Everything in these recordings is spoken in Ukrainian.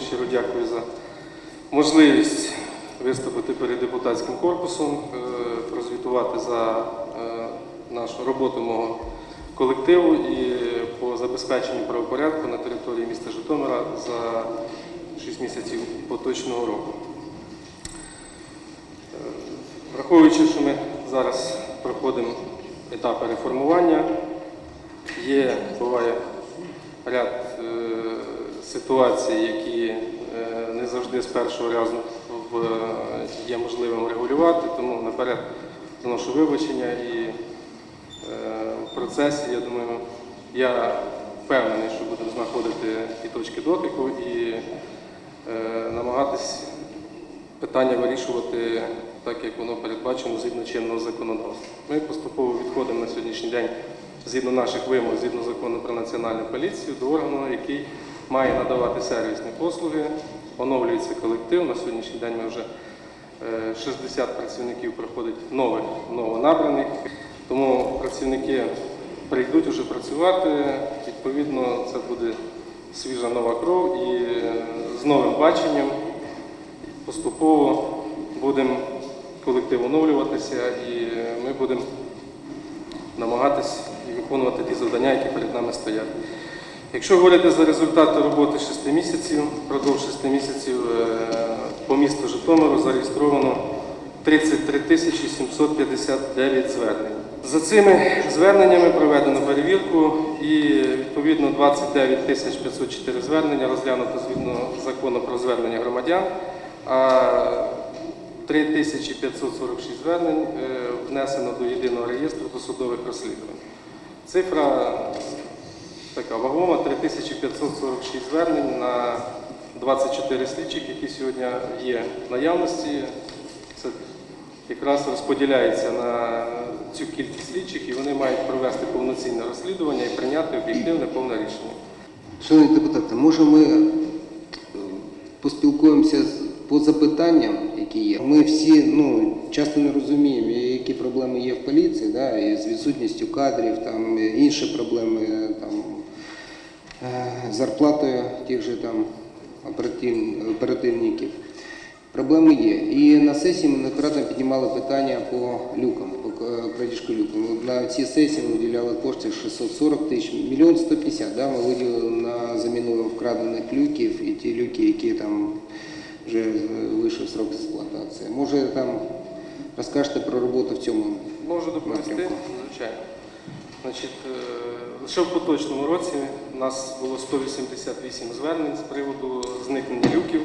Щиро дякую за можливість виступити перед депутатським корпусом, е, прозвітувати за е, нашу роботу мого колективу і по забезпеченню правопорядку на території міста Житомира за 6 місяців поточного року. Е, Враховуючи, що ми зараз проходимо етапи реформування, є, буває ряд ситуацій, які е, не завжди з першого разу е, є можливим регулювати, тому наперед доношу вибачення і е, в процесі, я думаю, я впевнений, що будемо знаходити ті точки дотику і намагатись питання вирішувати так, як воно передбачено згідно чинного законодавства. Ми поступово відходимо на сьогоднішній день згідно наших вимог, згідно закону про національну поліцію, до органу, який має надавати сервісні послуги. Оновлюється колектив. На сьогоднішній день ми вже е, 60 працівників проходить нових, новонабраних. Тому працівники прийдуть уже працювати. Відповідно, це буде свіжа нова кров і е, з новим баченням поступово будемо колектив оновлюватися і ми будемо намагатись виконувати ті завдання, які перед нами стоять. Якщо говорити за результати роботи 6 місяців, впродовж 6 місяців е, по місту Житомиру зареєстровано 33 тисячі 759 звернень. За цими зверненнями проведено перевірку і відповідно 29 тисяч 504 звернення розглянуто згідно закону про звернення громадян, а 3546 звернень е, внесено до єдиного реєстру досудових розслідувань. Цифра така вагома 3546 звернень на 24 слідчих, які сьогодні є в наявності. Це якраз розподіляється на цю кількість слідчих, і вони мають провести повноцінне розслідування і прийняти об'єктивне повне рішення. Шановні депутати, може ми е, поспілкуємося по запитанням, які є. Ми всі ну, часто не розуміємо, які проблеми є в поліції, да, і з відсутністю кадрів, там, інші проблеми е, там, зарплатою тих же там, оперативників. Проблеми є. І на сесії ми неоднократно піднімали питання по люкам, по к- крадіжку люкам. На цій сесії ми виділяли кошти 640 тисяч, мільйон 150, да, ми виділили на заміну вкрадених люків і ті люки, які там вже е, вийшов срок експлуатації. Може там розкажете про роботу в цьому? Можу доповісти, Напрямку. звичайно. Значить, е, лише в поточному році у нас було 188 звернень з приводу зникнення люків.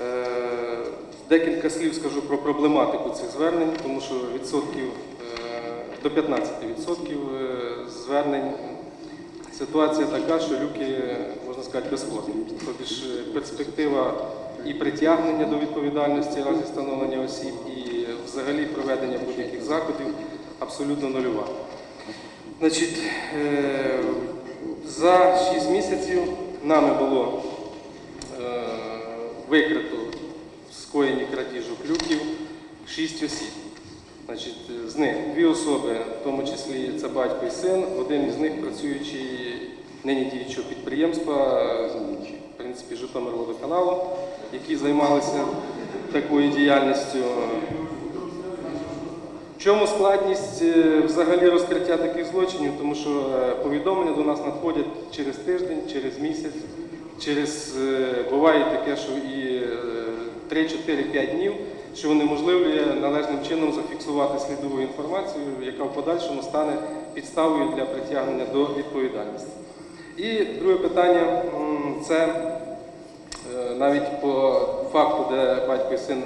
Е, Декілька слів скажу про проблематику цих звернень, тому що відсотків е, до 15% відсотків е, звернень ситуація така, що люки, можна сказати, безхозні. Тобто ж перспектива і притягнення до відповідальності разі встановлення осіб, і взагалі проведення будь-яких заходів абсолютно нульова. Значить, е, за 6 місяців нами було е, викрито в скоєнні крадіжок люків 6 осіб. Значить, з них дві особи, в тому числі це батько і син, один із них працюючий нині діючого підприємства, в принципі, Житомирводоканалу, які займалися такою діяльністю. В чому складність е, взагалі розкриття таких злочинів? Тому що е, повідомлення до нас надходять через тиждень, через місяць, через е, буває таке, що і 3, 4, 5 днів, що унеможливлює належним чином зафіксувати слідову інформацію, яка в подальшому стане підставою для притягнення до відповідальності. І друге питання це Навіть по факту, де батько і син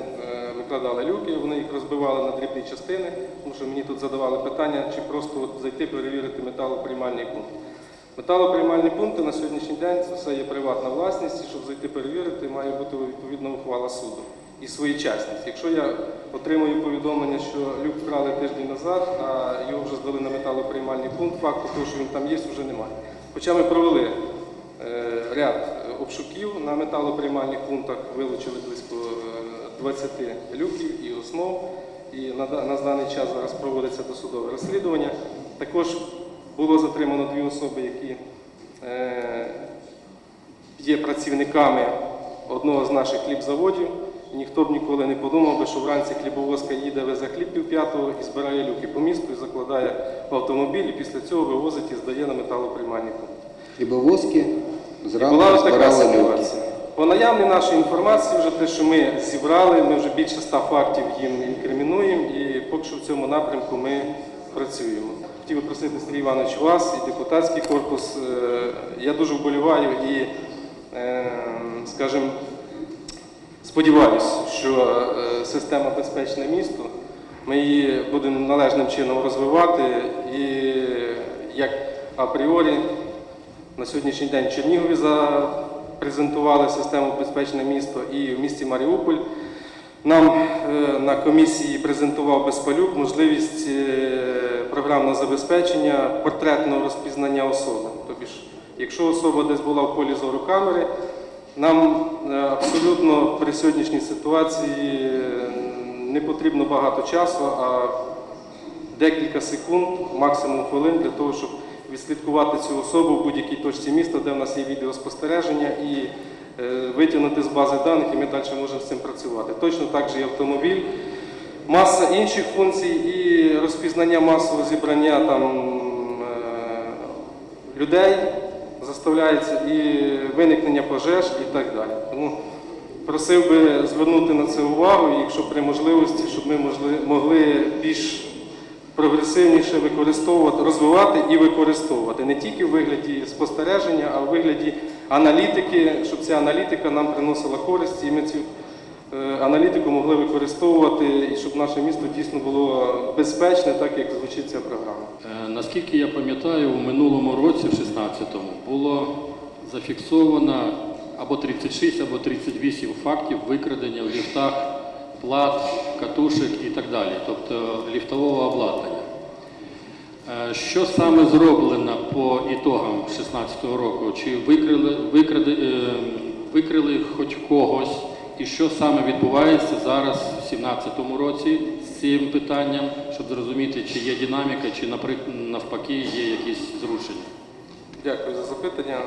викладали люки, вони їх розбивали на дрібні частини, тому що мені тут задавали питання, чи просто от зайти перевірити металоприймальний пункт. Металоприймальні пункти на сьогоднішній день це все є приватна власність, і щоб зайти перевірити, має бути відповідна ухвала суду і своєчасність. Якщо я отримую повідомлення, що люк вкрали тиждень назад, а його вже здали на металоприймальний пункт, факту того, що він там є, вже немає. Хоча ми провели е, ряд е, обшуків на металоприймальних пунктах, вилучили близько 20 люків і основ. І на, на даний час зараз проводиться досудове розслідування. Також було затримано дві особи, які е, є працівниками одного з наших хлібзаводів. Ніхто б ніколи не подумав би, що вранці хлібовозка їде, везе хліб пів п'ятого і збирає люки по місту і закладає в автомобіль, і після цього вивозить і здає на металоприймальні пункти. Хлібовозки зранку була така збирали люки. По наявній нашій інформації, вже те, що ми зібрали, ми вже більше ста фактів їм інкримінуємо, і поки що в цьому напрямку ми працюємо. Хотів би просити Сергій Іванович вас і депутатський корпус. Е, Я дуже вболіваю і, е, скажімо, сподіваюся, що е, система безпечне місто. Ми її будемо належним чином розвивати і як апріорі на сьогоднішній день Чернігові запрезентували систему безпечне місто і в місті Маріуполь. Нам е, на комісії презентував Безпалюк можливість е, програмного забезпечення портретного розпізнання особи. Тобто, якщо особа десь була в полі зору камери, нам е, абсолютно при сьогоднішній ситуації не потрібно багато часу, а декілька секунд, максимум хвилин для того, щоб відслідкувати цю особу в будь-якій точці міста, де в нас є відеоспостереження, і е, витягнути з бази даних, і ми далі можемо з цим працювати. Точно так же і автомобіль. Маса інших функцій і розпізнання масового зібрання там, е, людей заставляється і виникнення пожеж і так далі. Тому просив би звернути на це увагу, якщо при можливості, щоб ми могли більш прогресивніше використовувати, розвивати і використовувати не тільки в вигляді спостереження, а в вигляді аналітики, щоб ця аналітика нам приносила користь, і ми цю е, аналітику могли використовувати, і щоб наше місто дійсно було безпечне, так як звучить ця програма. Е, Наскільки я пам'ятаю, у минулому році, в 16-му, було зафіксовано або 36, або 38 фактів викрадення в ліфтах плат, катушек і так далі, тобто ліфтового обладнання. Е, Що саме зроблено по ітогам 16-го року? Чи викрили, викради, е, викрили хоч когось? І що саме відбувається зараз в 17-му році з цим питанням, щоб зрозуміти, чи є динаміка, чи навпаки є якісь зрушення? Дякую за запитання.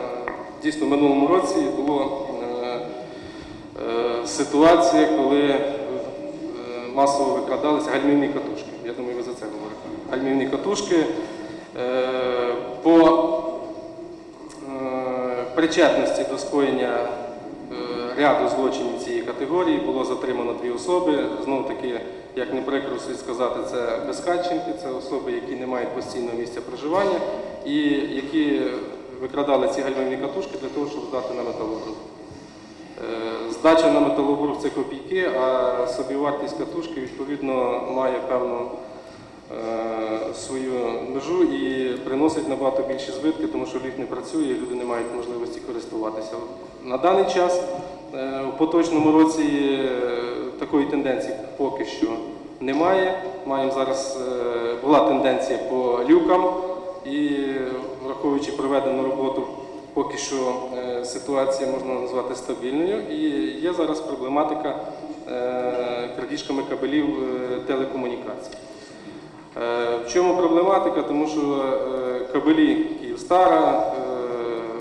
Дійсно, в минулому році була е, ситуація, коли масово викрадалися гальмівні катушки. Я думаю, ви за це говорите. Гальмівні катушки. Е, по е, причетності до скоєння е, ряду злочинів цієї категорії було затримано дві особи. Знову таки, як не прикро слід сказати, це безхатченки, це особи, які не мають постійного місця проживання і які викрадали ці гальмівні катушки для того, щоб здати на металобрух. Е, Здача на металобрух це копійки, а собівартість катушки відповідно має певну е, свою межу і приносить набагато більші збитки, тому що ліфт не працює, і люди не мають можливості користуватися. На даний час е, у поточному році е, такої тенденції поки що немає. Маємо зараз е, була тенденція по люкам і враховуючи проведену роботу. Поки що е, ситуація можна назвати стабільною, і є зараз проблематика е, крадіжками кабелів е, телекомунікацій. В чому проблематика? Тому що кабелі Київстара,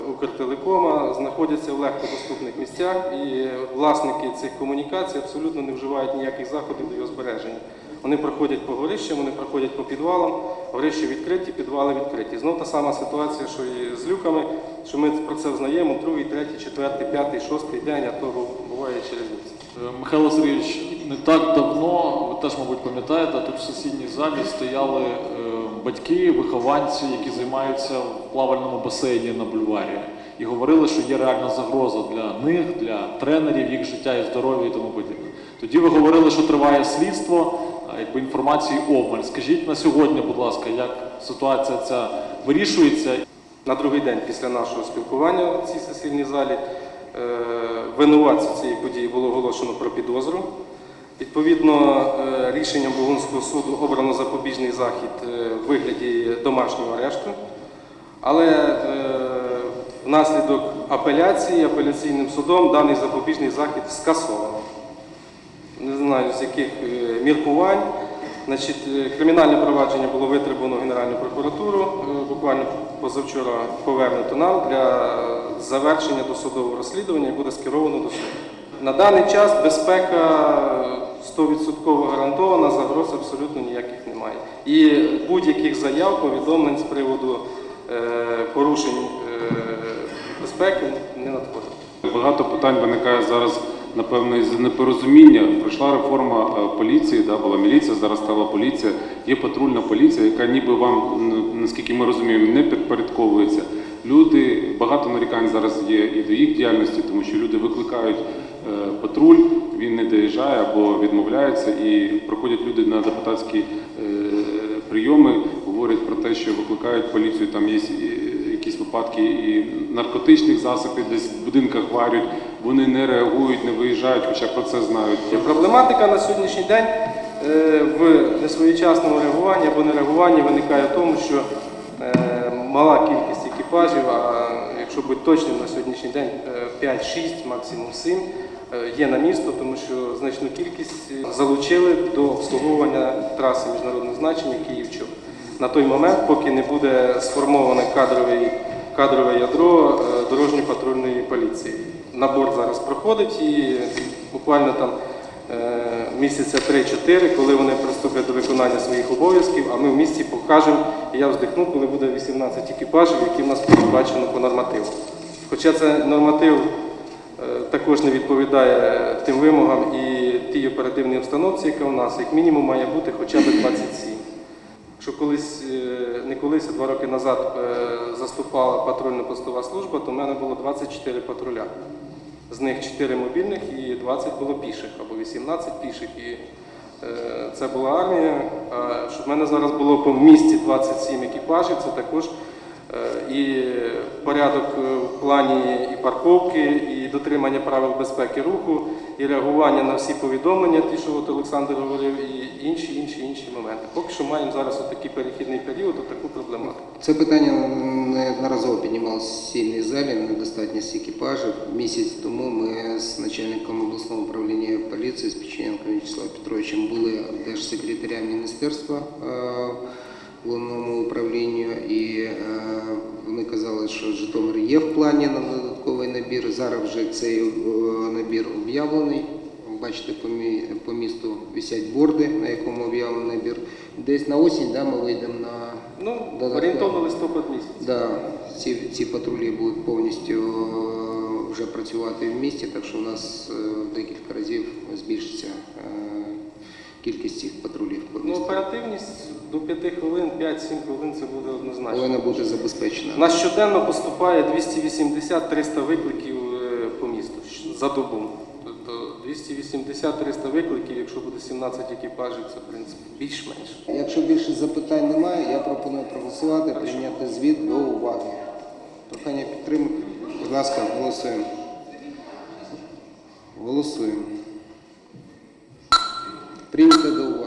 Укртелекома знаходяться в легкодоступних місцях, і власники цих комунікацій абсолютно не вживають ніяких заходів до його збереження. Вони проходять по горищам, вони проходять по підвалам, горища відкриті, підвали відкриті. Знов та сама ситуація, що і з люками, що ми про це взнаємо другий, третій, четвертий, п'ятий, шостий день, а то буває через місяць. Е, Михайло Сергійович, не так давно, ви теж, мабуть, пам'ятаєте, тут в сусідній залі стояли е, батьки, вихованці, які займаються в плавальному басейні на бульварі, і говорили, що є реальна загроза для них, для тренерів, їх життя і здоров'я і тому подібне. Тоді ви говорили, що триває слідство, якби інформації обмаль. Скажіть на сьогодні, будь ласка, як ситуація ця вирішується? На другий день після нашого спілкування в цій сесійній залі е, винуватцю цієї події було оголошено про підозру. Відповідно, е, рішенням Бугунського суду обрано запобіжний захід е, в вигляді домашнього арешту. Але внаслідок апеляції апеляційним судом даний запобіжний захід скасовано. Не знаю з яких е, міркувань. Значить, е, кримінальне провадження було витребувано Генеральну прокуратуру е, буквально позавчора повернуто нам для завершення досудового розслідування і буде скеровано до суду. На даний час безпека 100% гарантована, загроз абсолютно ніяких немає. І будь-яких заяв, повідомлень з приводу порушень безпеки не надходить. Багато питань виникає зараз, напевно, із непорозуміння. Пройшла реформа е, поліції, да, була міліція, зараз стала поліція. Є патрульна поліція, яка ніби вам, наскільки ми розуміємо, не підпорядковується. Люди, багато нарікань зараз є і до їх діяльності, тому що люди викликають е, патруль, він не доїжджає або відмовляється, і проходять люди на депутатські е, прийоми, говорять про те, що викликають поліцію, там є якісь випадки і наркотичних засобів, десь в будинках варять, вони не реагують, не виїжджають, хоча про це знають. Проблематика на сьогоднішній день е, в несвоєчасному реагуванні або нереагуванні виникає в тому, що е, мала кількість екіпажів, а якщо бути точним, на сьогоднішній день е, 5-6, максимум 7 е, є на місто, тому що значну кількість е, залучили до обслуговування траси міжнародного значення Київ-Чоп. На той момент, поки не буде сформоване кадровий, кадрове ядро е, дорожньо-патрульної поліції. Набор зараз проходить і буквально там е, місяця 3-4, коли вони приступлять до виконання своїх обов'язків, а ми в місті покажемо, і я вздихну, коли буде 18 екіпажів, які в нас передбачено по нормативу. Хоча це норматив е, також не відповідає тим вимогам і тій оперативній обстановці, яка у нас, як мінімум, має бути хоча б 27. Якщо колись, е, не колись, а два роки назад е, заступала патрульно-постова служба, то в мене було 24 патруля. З них 4 мобільних і 20 було піших, або 18 піших. І е, це була армія. А щоб в мене зараз було по місті 27 екіпажів, це також і порядок е, в плані і парковки, і дотримання правил безпеки руху, і реагування на всі повідомлення, ті, що от Олександр говорив, і інші, інші, інші моменти. Поки що маємо зараз отакий перехідний період, таку проблематику. Це питання неодноразово піднімалося в сильній залі, недостатність екіпажів. Місяць тому ми з начальником обласного управління поліції з Печенком Вячеславом Петровичем були в держсекретаря міністерства е, головному управлінню, і е, вони казали, що Житомир є в плані на додатковий набір. Зараз вже цей е, набір об'явлений. Бачите, по, по місту висять борди, на якому об'явлений набір. Десь на осінь да, ми вийдемо на Ну, орієнтовно листопад місяць. Да, ці, ці патрулі будуть повністю е, вже працювати в місті, так що у нас декілька разів збільшиться кількість цих патрулів Ну, оперативність до 5 хвилин, 5-7 хвилин це буде однозначно. Повинна бути забезпечена. У нас щоденно поступає 280-300 викликів е, по місту щ- за добу. Тобто 280-300 викликів, якщо буде 17 екіпажів, це в принципі більш-менш. Якщо більше запитань немає, я пропоную проголосувати, прийняти звіт до уваги. Прохання підтримати. Будь ласка, голосуємо. Голосуємо прийти до вас.